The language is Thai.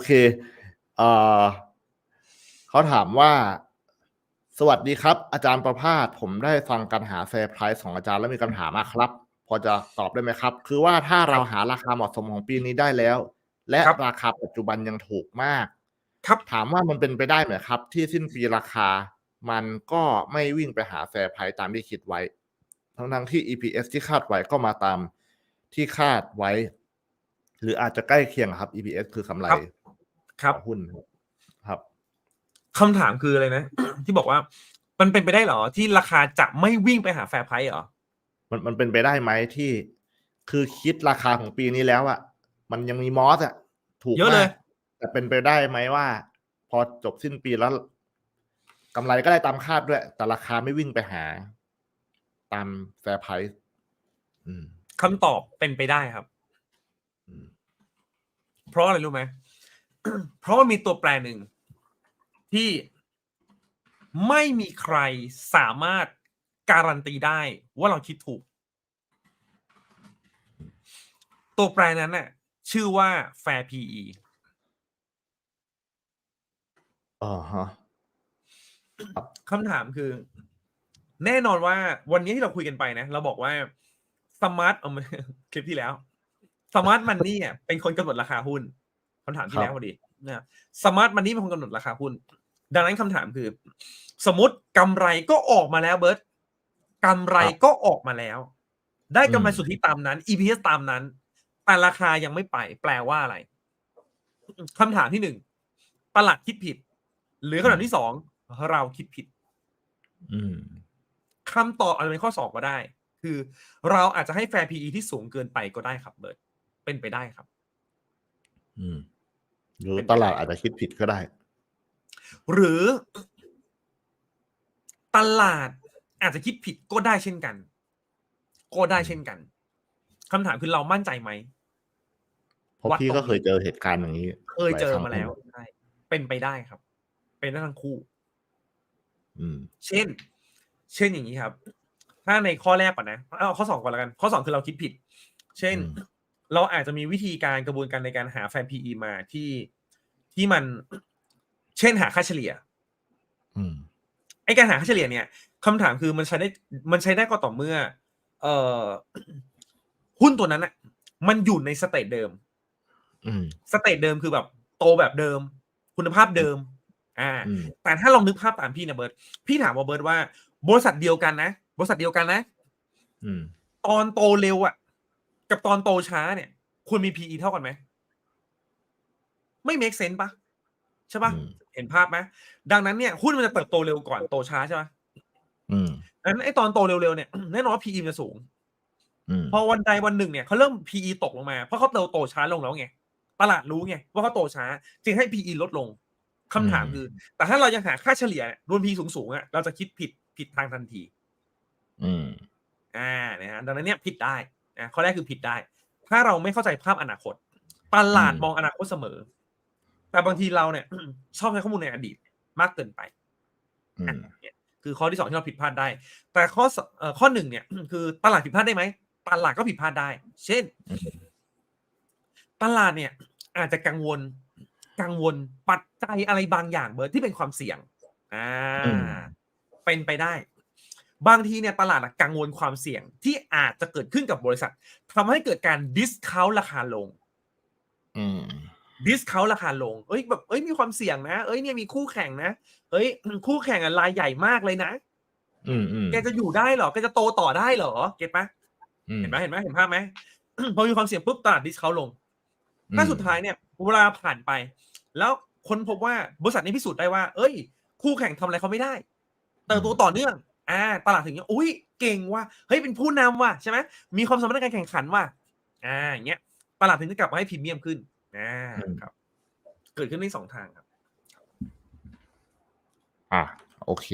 โอเคเอ่อเขาถามว่าสวัสดีครับ อาจารย์ประภาสผมได้ฟังการหาแฟร์ไพรส์ของอาจารย์แล้วมีคำถามมาครับ พอจะตอบได้ไหมครับ คือว่าถ้าเราหาราคาเหมาะสมของปีนี้ได้แล้ว และครับราคาปัจจุบันยังถูกมากครับ ถามว่ามันเป็นไปได้ไหมครับ ที่สิ้นปีราคา มันก็ไม่วิ่งไปหาแฟร์ไพรส์ตามที่คิดไว้ ทั้งทั้งๆที่ EPS ที่คาดไว้ก็มาตามที่คาดไว้ หรืออาจจะใกล้เคียงครับ EPS คือกำไร ครับ ครับของหุ้นครับคำถามคืออะไรนะ ที่บอกว่ามันเป็นไปได้เหรอ ที่ราคาจะไม่วิ่งไปหาแฟร์ไพรส์เหรอมันมันเป็นไปได้ไหมที่ คือคิดราคาของปีนี้แล้วอะมันยังมีมอสอะถูกเยอะเลยมากแต่เป็นไปได้ไหมว่า พอจบสิ้นปีแล้วกำไรก็ได้ตามคาดด้วย แต่ราคาไม่วิ่งไปหา ตามแฟร์ไพรส์อืมคำตอบเป็นไปได้ครับอืมเพราะอะไรรู้ไหม เพราะว่ามีตัวแปรหนึ่งที่ไม่มีใครสามารถการันตีได้ว่าเราคิดถูก ตัวแปรนั้นน่ะ ชื่อว่า Fair PE อ๋อฮะคำถามคือ แน่นอนว่า วันนี้ที่เราคุยกันไปนะ เราบอกว่าสมาร์ทเอามาคลิปที่แล้วสมาร์ทมันนี่อะเป็นคนกำหนดราคาหุ้น คำถามที่แล้วพอดีนะครับสมาร์ทมันนี่เป็นคนกำหนดราคาหุ้น ดังนั้นคำถามคือ สมมติกำไรก็ออกมาแล้วเบิร์ตกำไรก็ออกมาแล้ว ได้กำไรสุทธิตามนั้น EPS ตามนั้น แต่ราคายังไม่ไป แปลว่าอะไรคำถามที่หนึ่งตลาดคิดผิด หรือคำถามที่สองเราคิดผิดอืมคำตอบอาจจะเป็นข้อสอบก็ได้ คือ เราอาจจะให้แฟร์ PE ที่สูงเกินไปก็ได้ครับเบิร์ตเป็นไปได้ครับ อืมหรือเป็นไปตลาดได้อาจจะคิดผิดก็ได้ หรือตลาดอาจจะคิดผิดก็ได้เช่นกัน ก็ได้เช่นกันคำถามคือเรามั่นใจไหมเพราะวัดพี่ตรงก็เคยนี้เจอเหตุการณ์อย่างนี้ เคยเจอหลมาครั้งแล้วใช่เป็นไปได้ครับ เป็นได้ทั้งคู่ อืม เช่น เช่นอย่างนี้ครับ ถ้าในข้อแรกก่อนนะเอาข้อสองก่อนแล้วกัน ข้อสองคือเราคิดผิด เช่นอืม เราอาจจะมีวิธีการกระบวนการในการหาแฟน PE มาที่ที่มันเช่นหาค่าเฉลี่ยอืมไอการหาค่าเฉลี่ยเนี่ยคำถามคือมันใช้ได้มันใช้ได้ก็ต่อเมื่อ เอ่อหุ้นตัวนั้นอะมันอยู่ในสเตจเดิมอืมสเตจเดิมคือแบบโตแบบเดิม คุณภาพเดิม อ่าอืมแต่ถ้าลองนึกภาพตามพี่นะเบิร์ตพี่ถามว่าเบิร์ตว่า บริษัทเดียวกันนะบริษัทเดียวกันนะอืมตอนโตเร็วอะ กับตอนโตช้าเนี่ยควรมี PE เท่ากันไหม ไม่ make sense ปะใช่ปะอืมเห็นภาพไหมดังนั้นเนี่ยหุ้นมันจะเติบโตเร็วก่อนโตช้าใช่ปะอืมดังนั้นไอ้ตอนโตเร็วๆเนี่ยแน่นอนว่า PE มันจะสูงอืมพอวันใดวันหนึ่งเนี่ยเขาเริ่ม PE ตกลงมาเพราะเขาเติบโตช้าลงแล้วไงตลาดรู้ไงว่าเขาโตช้า จึงให้ PE ลดลงคำถามคือ แต่ถ้าเรายังหาค่าเฉลี่ยรวม PE สูงๆอะเราจะคิดผิดผิดทางทันที อืมอ่านะฮะดังนั้นเนี่ยผิดได้ อ่าข้อแรกคือผิดได้ ถ้าเราไม่เข้าใจภาพอนาคต ตลาดอืมมองอนาคตเสมอ แต่บางทีเราเนี่ย ชอบใช้ข้อมูลในอดีตมากเกินไปอือะมเนี่ยคือข้อที่สองที่เราผิดพลาดได้ แต่ข้อสเอ่อข้อหนึ่งเนี่ย คือตลาดผิดพลาดได้ไหมตลาดก็ผิดพลาดได้ เช่นอืมตลาดเนี่ย อาจจะกังวล กังวลปัจจัยอะไรบางอย่างเบิร์ดที่เป็นความเสี่ยง อ่าอืมเป็นไปได้ บางทีเนี่ยตลาดอะกังวลความเสี่ยงที่อาจจะเกิดขึ้นกับบริษัททำให้เกิดการดิสคาวราคาลงอืมดิสคาวราคาลง เอ้ยแบบเอ้ยมีความเสี่ยงนะ เอ้ยเนี่ยมีคู่แข่งนะเอ้ยคู่แข่งอะรายใหญ่มากเลยนะอืมอืมแกจะอยู่ได้เหรอแกจะโตต่อได้เหรอ เก็ตปะอืมเห็นไหมเห็นไหมเห็นภาพไหมพอมีความเสี่ยงปุ๊บตลาดดิสคาวลงถ้าสุดท้ายเนี่ยเวลาผ่านไป แล้วคนพบว่าบริษัทนี้พิสูจน์ได้ว่า เอ้ย คู่แข่งทำอะไรเขาไม่ได้เติบโตต่อเนื่อง อ่าตลาดถึงเนี่ยอุ้ยเก่งว่ะเฮ้ยเป็นผู้นำว่ะใช่ไหมมีความสามารถในการแข่งขันว่ะอ่าอย่างเงี้ยตลาดถึงจะกลับมาให้พรีเมียมขึ้นอ่าอืมครับ เกิดขึ้นได้สองทางครับ อะโอเค